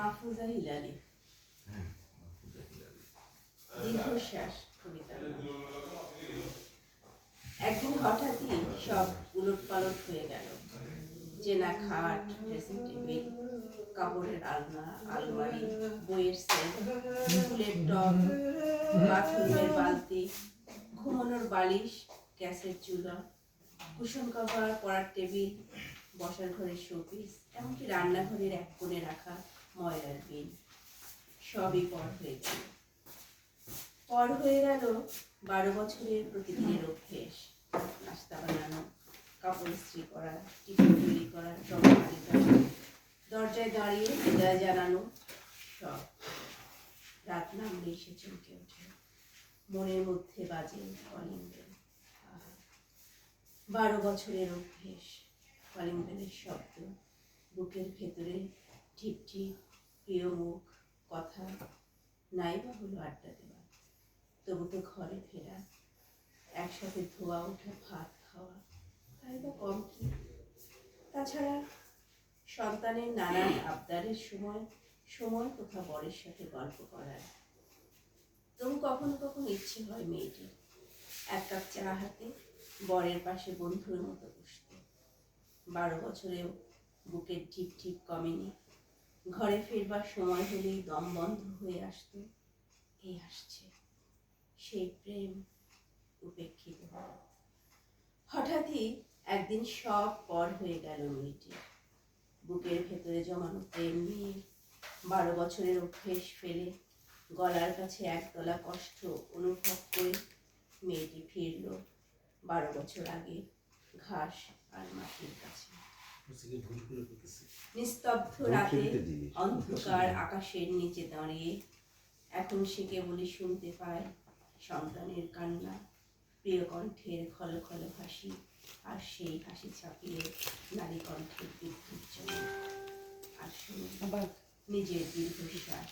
মাহফুজা হিলালি। দীর্ঘশ্বাস কবিতা একদিন হঠাৎই সব উলট পালট হয়ে গেল। চেনা খাট ড্রেসিং টেবিল কাপড়ের আলনা আলমারি বইয়ের সেট ফুলের টব বাথরুমের বালতি ঘুমানোর বালিশ গ্যাসের চুলা কুশন কভার পড়ার টেবিল বসার ঘরের শোপিস এমনকি রান্নাঘরের এক কোণে রাখা ময়লার বিন সবই পর হয়ে গেল। পর হয়ে গেল বারো বছরের প্রতিদিনের অভ্যেস। নাস্তা বানানো, কাপড় ইস্ত্রি করা, টিফিন তৈরি করা করা, দরজায় দাঁড়িয়ে বিদায় জানানো, সব। রাত নামলেই সে চমকে ওঠে। মনের মধ্যে বাজে কলিং বারো বছরের অভ্যেস। কলিং শব্দ বুকের ভেতরে ঠিক ঠিক, প্রিয় মুখ, কথা নাই বা হলো আড্ডা দেওয়া তবু তো ঘরে ফেরা, একসাথে ধোয়া ওঠা ভাত খাওয়া, তাই বা কম কি? তাছাড়া সন্তানের নানান আবদারের সময় সময় কোথাও বরের সাথে গল্প করার। তবু কখনো কখনো ইচ্ছে হয় মেয়েটির। এক কাপ চা হাতে বরের পাশে বন্ধুর মতো বসতে। বারো বছরেও বুকের ঠিক ঠিক কমেনি। ঘরে ফিরবার সময় হলেই দম বন্ধ হয়ে আসতো এই আসছে? সেই প্রেম উপেক্ষিত। হঠাৎই একদিন সব পর হয়ে গেল মেয়েটি বুকের ভেতরে জমানো প্রেম নিয়ে বারো বছরের অভ্যেস ফেলে গলার কাছে একতলা কষ্ট অনুভব করে মেয়েটি ফিরল বারো বছর আগে ঘাস আর মাটির কাছে। নিস্তব্ধ রাতে অন্ধকার আকাশের নিচে দাঁড়িয়ে এখন সে কেবলই শুনতে পায় সন্তানের কান্না প্রিয় কণ্ঠের খল খল হাসি আর সেই হাসি ছাপিয়ে নারী কণ্ঠের বিদ্যুৎ চমক আর শুনে নিজের দীর্ঘশ্বাস।